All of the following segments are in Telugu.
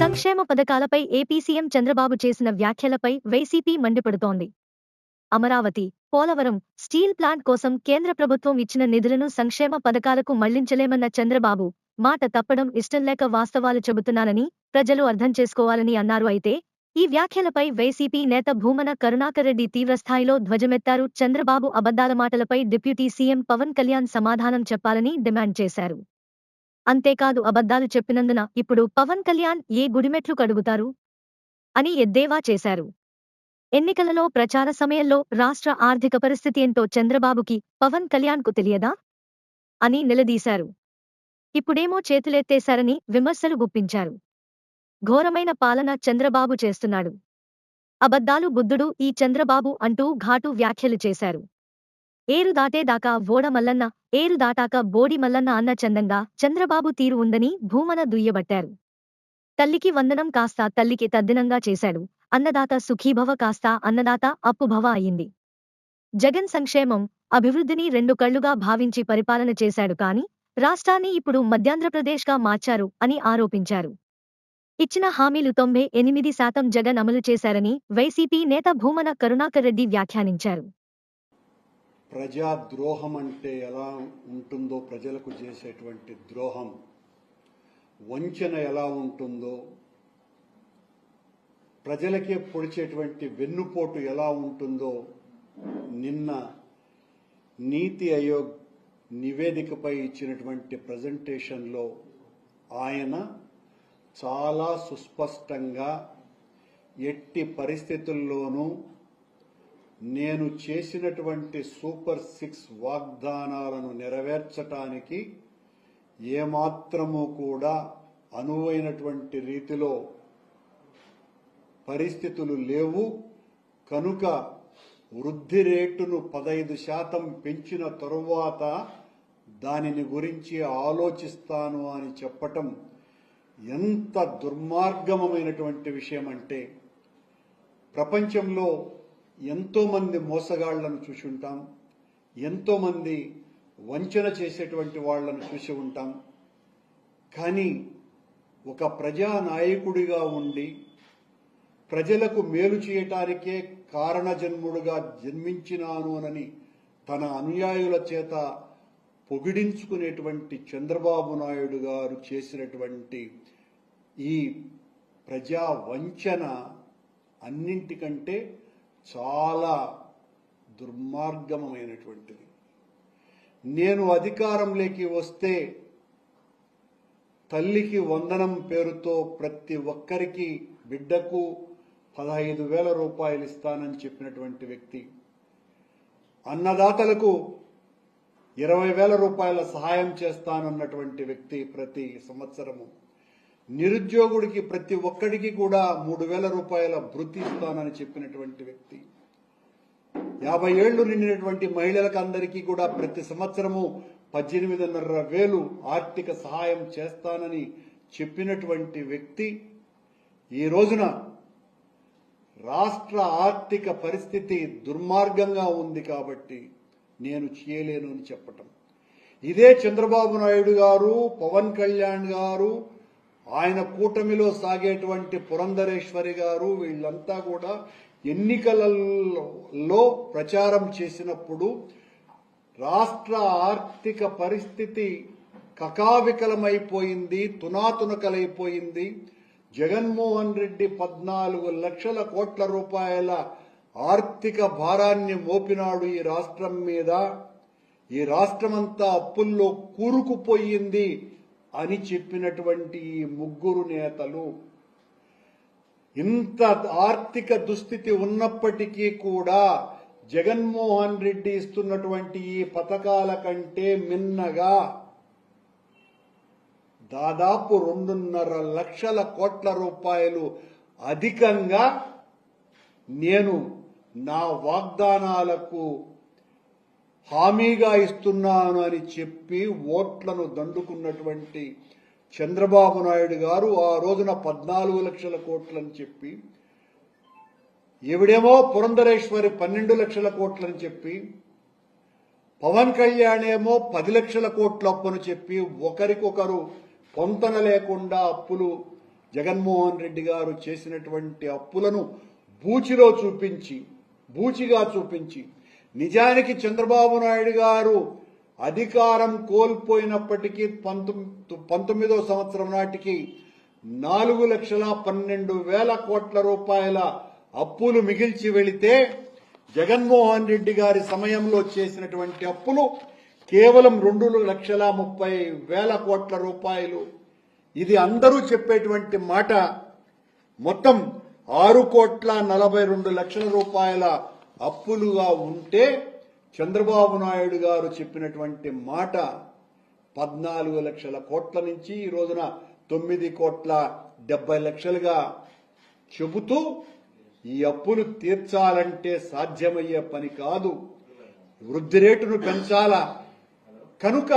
సంక్షేమ పథకాలపై ఏపీ సీఎం చంద్రబాబు చేసిన వ్యాఖ్యలపై వైసీపీ మండిపడుతోంది. అమరావతి పోలవరం స్టీల్ ప్లాంట్ కోసం కేంద్ర ప్రభుత్వం ఇచ్చిన నిధులను సంక్షేమ పథకాలకు మళ్ళించలేమన్న చంద్రబాబు మాట తప్పడం ఇష్టం లేక వాస్తవాలు చెబుతున్నానని ప్రజలు అర్థం చేసుకోవాలని అన్నారు అయితే ఈ వ్యాఖ్యలపై వైసీపీ నేత భూమన కరుణాకర్రెడ్డి తీవ్రస్థాయిలో ధ్వజమెత్తారు. చంద్రబాబు అబద్దాల మాటలపై డిప్యూటీ సీఎం పవన్ కళ్యాణ్ సమాధానం చెప్పాలని డిమాండ్ చేశారు. అంతేకాదు అబద్దాలు చెప్పినందున ఇప్పుడు పవన్ కళ్యాణ్ ఏ గుడిమెట్లు కడుగుతారు? అని ఎద్దేవా చేశారు. ఎన్నికలలో ప్రచార సమయంలో రాష్ట్ర ఆర్థిక పరిస్థితి ఏంటో చంద్రబాబుకి పవన్ కళ్యాణ్కు తెలియదా? అని నిలదీశారు. ఇప్పుడేమో చేతులెత్తేశారని విమర్శలు గుప్పించారు. ఘోరమైన పాలన చంద్రబాబు చేస్తున్నాడు. అబద్ధాలు బుద్ధుడు ఈ చంద్రబాబు అంటూ ఘాటు వ్యాఖ్యలు చేశారు. ఏరు దాటేదాకా ఓడ మల్లన్న ఏరు దాటాక బోడి మల్లన్న అన్న చందంగా చంద్రబాబు తీరు ఉందని భూమన దుయ్యబట్టారు. తల్లికి వందనం కాస్త తల్లికి తద్దినంగా చేశాడు. అన్నదాత సుఖీభవ కాస్త అన్నదాత అప్పుభవ అయింది. జగన్ సంక్షేమం అభివృద్ధిని రెండు కళ్ళుగా భావించి పరిపాలన చేశాడు కాని రాష్ట్రాన్ని ఇప్పుడు మధ్యాంధ్రప్రదేశ్గా మార్చారు అని ఆరోపించారు. ఇచ్చిన హామీలు తొంభై ఎనిమిది శాతం జగన్ అమలు చేశారని వైసీపీ నేత భూమన కరుణాకర్ రెడ్డి వ్యాఖ్యానించారు. ప్రజా ద్రోహం అంటే ఎలా ఉంటుందో ప్రజలకు చేసేటువంటి ద్రోహం వంచన ఎలా ఉంటుందో ప్రజలకే పొడిచేటువంటి వెన్నుపోటు ఎలా ఉంటుందో నిన్న నీతి ఆయోగ్ నివేదికపై ఇచ్చినటువంటి ప్రజెంటేషన్లో ఆయన చాలా సుస్పష్టంగా ఎట్టి పరిస్థితుల్లోనూ నేను చేసినటువంటి సూపర్ సిక్స్ వాగ్దానాలను నెరవేర్చటానికి ఏమాత్రము కూడా అనువైనటువంటి రీతిలో పరిస్థితులు లేవు. కనుక వృద్ధి రేటును పదైదు శాతం పెంచిన తరువాత దానిని గురించి ఆలోచిస్తాను అని చెప్పటం ఎంత దుర్మార్గమైనటువంటి విషయం అంటే ప్రపంచంలో ఎంతోమంది మోసగాళ్ళను చూసి ఉంటాం ఎంతోమంది వంచన చేసేటువంటి వాళ్ళను చూసి ఉంటాం. కానీ ఒక ప్రజానాయకుడిగా ఉండి ప్రజలకు మేలు చేయటానికే కారణజన్ముడుగా జన్మించినాను అని తన అనుయాయుల చేత పొగిడించుకునేటువంటి చంద్రబాబు నాయుడు గారు చేసినటువంటి ఈ ప్రజా వంచన అన్నింటికంటే చాలా దుర్మార్గమైనటువంటిది. నేను అధికారంలోకి వస్తే తల్లికి వందనం పేరుతో ప్రతి ఒక్కరికి బిడ్డకు పదహైదు వేల రూపాయలు ఇస్తానని చెప్పినటువంటి వ్యక్తి అన్నదాతలకు ఇరవై వేల రూపాయల సహాయం చేస్తానన్నటువంటి వ్యక్తి ప్రతి సంవత్సరము. నిరుద్యోగుడికి ప్రతి ఒక్కడికి కూడా మూడు వేల రూపాయల భృతి ఇస్తానని చెప్పినటువంటి వ్యక్తి. యాభై ఏళ్ళు నిండినటువంటి మహిళలకు అందరికీ కూడా ప్రతి సంవత్సరము పద్దెనిమిదిన్నర వేలు ఆర్థిక సహాయం చేస్తానని చెప్పినటువంటి వ్యక్తి ఈ రోజున రాష్ట్ర ఆర్థిక పరిస్థితి దుర్మార్గంగా ఉంది కాబట్టి నేను చేయలేను అని చెప్పటం. ఇదే చంద్రబాబు నాయుడు గారు పవన్ కళ్యాణ్ గారు ఆయన కూటమిలో సాగేటువంటి పురంధరేశ్వరి గారు వీళ్ళంతా కూడా ఎన్నికలలో ప్రచారం చేసినప్పుడు రాష్ట్ర ఆర్థిక పరిస్థితి కకావికలమైపోయింది తునాతునకలైపోయింది. జగన్మోహన్ రెడ్డి పద్నాలుగు లక్షల కోట్ల రూపాయల ఆర్థిక భారాన్ని మోపినాడు ఈ రాష్ట్రం మీద. ఈ రాష్ట్రమంతా అప్పుల్లో కూరుకుపోయింది అని చెప్పినటువంటి ఈ ముగ్గురు నేతలు. ఇంత ఆర్థిక దుస్థితి ఉన్నప్పటికీ కూడా జగన్మోహన్ రెడ్డి ఇస్తున్నటువంటి ఈ పథకాల కంటే మిన్నగా దాదాపు రెండున్నర లక్షల కోట్ల రూపాయలు అధికంగా నేను నా వాగ్దానాలకు హామీగా ఇస్తున్నాను అని చెప్పి ఓట్లను దండుకున్నటువంటి చంద్రబాబు నాయుడు గారు ఆ రోజున పద్నాలుగు లక్షల కోట్లని చెప్పి ఎవిడేమో పురంధరేశ్వరి పన్నెండు లక్షల కోట్లని చెప్పి పవన్ కళ్యాణ్ ఏమో పది లక్షల కోట్ల అప్పును చెప్పి ఒకరికొకరు పొంతన లేకుండా అప్పులు జగన్మోహన్ రెడ్డి గారు చేసినటువంటి అప్పులను బూచిలో చూపించి బూచిగా చూపించి. నిజానికి చంద్రబాబు నాయుడు గారు అధికారం కోల్పోయినప్పటికీ పంతొమ్మిదో సంవత్సరం నాటికి నాలుగు లక్షల పన్నెండు వేల కోట్ల రూపాయల అప్పులు మిగిల్చి వెళితే జగన్మోహన్ రెడ్డి గారి సమయంలో చేసినటువంటి అప్పులు కేవలం రెండు లక్షల ముప్పై వేల కోట్ల రూపాయలు. ఇది అందరూ చెప్పేటువంటి మాట. మొత్తం ఆరు కోట్ల నలభై రెండు లక్షల రూపాయల అప్పులుగా ఉంటే చంద్రబాబు నాయుడు గారు చెప్పినటువంటి మాట పద్నాలుగు లక్షల కోట్ల నుంచి ఈ రోజున తొమ్మిది కోట్ల డెబ్బై లక్షలుగా చెబుతూ ఈ అప్పులు తీర్చాలంటే సాధ్యమయ్యే పని కాదు. వృద్ధి రేటును పెంచాలా? కనుక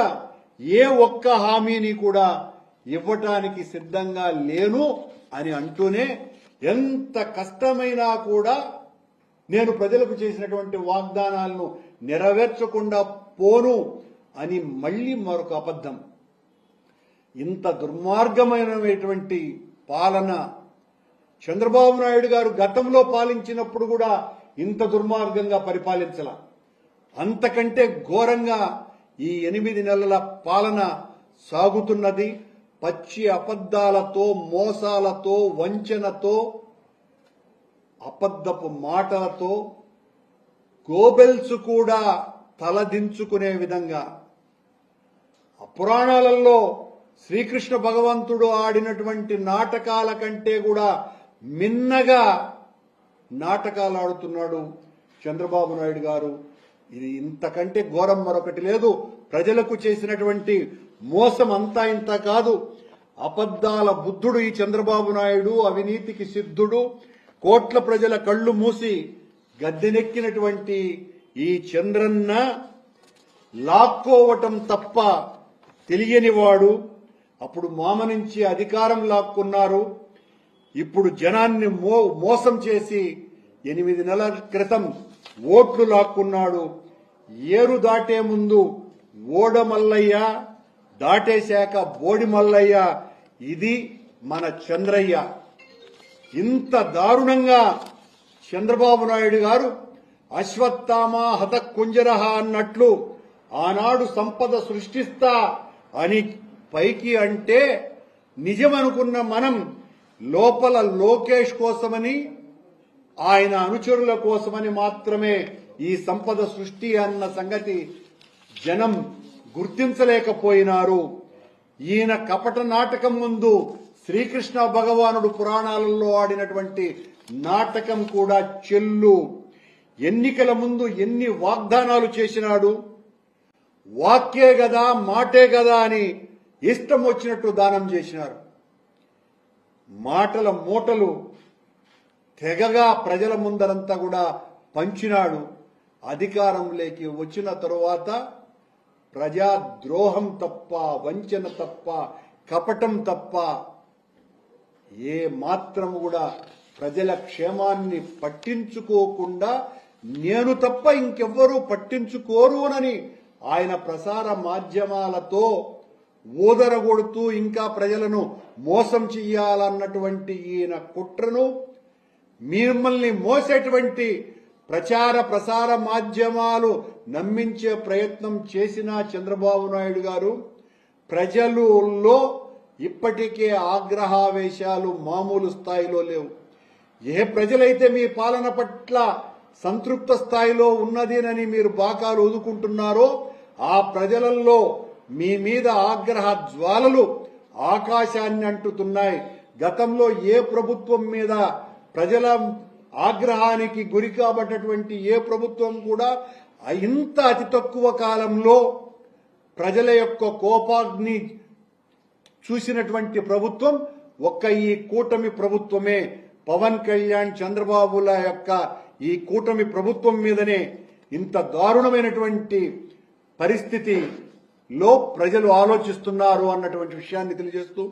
ఏ ఒక్క హామీని కూడా ఇవ్వటానికి సిద్ధంగా లేను అని అంటూనే ఎంత కష్టమైనా కూడా నేను ప్రజలకు చేసినటువంటి వాగ్దానాలను నెరవేర్చకుండా పోను అని మళ్ళీ మరొక అబద్ధం. ఇంత దుర్మార్గమైనటువంటి పాలన చంద్రబాబు నాయుడు గారు గతంలో పాలించినప్పుడు కూడా ఇంత దుర్మార్గంగా పరిపాలించాల. అంతకంటే ఘోరంగా ఈ ఎనిమిది నెలల పాలన సాగుతున్నది. పచ్చి అబద్ధాలతో మోసాలతో వంచనతో అబద్ధపు మాటలతో గోబెల్స్ కూడా తలదించుకునే విధంగా అపురాణాలలో శ్రీకృష్ణ భగవంతుడు ఆడినటువంటి నాటకాల కంటే కూడా మిన్నగా నాటకాలు ఆడుతున్నాడు చంద్రబాబు నాయుడు గారు. ఇది ఇంతకంటే ఘోరం మరొకటి లేదు. ప్రజలకు చేసినటువంటి మోసం అంతా ఇంత కాదు. అబద్దాల బుద్ధుడు ఈ చంద్రబాబు నాయుడు అవినీతికి సిద్ధుడు. కోట్ల ప్రజల కళ్ళు మూసి గద్దెనెక్కినటువంటి ఈ చంద్రన్న లాక్కోవటం తప్ప తెలియనివాడు అప్పుడు మామ నుంచి అధికారం లాక్కున్నారు. ఇప్పుడు జనాన్ని మో మోసం చేసి ఎనిమిది నెలల క్రితం ఓట్లు లాక్కున్నాడు. ఏరు దాటే ముందు ఓడమల్లయ్య దాటేశాక బోడి మల్లయ్య ఇది మన చంద్రయ్య. ఇంత దారుణంగా చంద్రబాబు నాయుడు గారు అశ్వత్థామ హత కుంజరహ అన్నట్లు ఆనాడు సంపద సృష్టిస్తా అని పైకి అంటే నిజమనుకున్న మనం లోపల లోకేష్ కోసమని ఆయన అనుచరుల కోసమని మాత్రమే ఈ సంపద సృష్టి అన్న సంగతి జనం గుర్తించలేకపోయినారు. ఈయన కపట నాటకం ముందు శ్రీకృష్ణ భగవానుడు పురాణాలలో ఆడినటువంటి నాటకం కూడా చెల్లు. ఎన్నికల ముందు ఎన్ని వాగ్దానాలు చేసినాడు? వాక్యే గదా మాటే గదా అని ఇష్టం వచ్చినట్టు దానం చేసినారు. మాటల మూటలు తెగగా ప్రజల ముందరంతా కూడా పంచినాడు. అధికారంలోకి వచ్చిన తరువాత ప్రజాద్రోహం తప్ప వంచన తప్ప కపటం తప్ప ఏ మాత్రం కూడా ప్రజల క్షేమాన్ని పట్టించుకోకుండా నేను తప్ప ఇంకెవ్వరూ పట్టించుకోరునని ఆయన ప్రసార మాధ్యమాలతో ఊదరగొడుతూ ఇంకా ప్రజలను మోసం చెయ్యాలన్నటువంటి ఈయన కుట్రను మిమ్మల్ని మోసేటువంటి ప్రచార ప్రసార మాధ్యమాలు నమ్మించే ప్రయత్నం చేసిన చంద్రబాబు నాయుడు గారు ప్రజలలో ఇప్పటికే ఆగ్రహావేశాలు మామూలు స్థాయిలో లేవు. ఏ ప్రజలైతే మీ పాలన పట్ల సంతృప్త స్థాయిలో ఉన్నదేనని మీరు బాకాలు ఊదుకుంటున్నారో ఆ ప్రజలలో మీ మీద ఆగ్రహ జ్వాలలు ఆకాశాన్ని అంటుతున్నాయి. గతంలో ఏ ప్రభుత్వం మీద ప్రజల ఆగ్రహానికి గురి కాబట్టినటువంటి ఏ ప్రభుత్వం కూడా ఇంత అతి తక్కువ కాలంలో ప్రజల యొక్క కోపాగ్ని చూసినటువంటి ప్రభుత్వం ఒక్క ఈ కూటమి ప్రభుత్వమే. పవన్ కళ్యాణ్ చంద్రబాబుల యొక్క ఈ కూటమి ప్రభుత్వం మీదనే ఇంత దారుణమైనటువంటి పరిస్థితిలో ప్రజలు ఆలోచిస్తున్నారు అన్నటువంటి విషయాన్ని తెలియజేస్తూ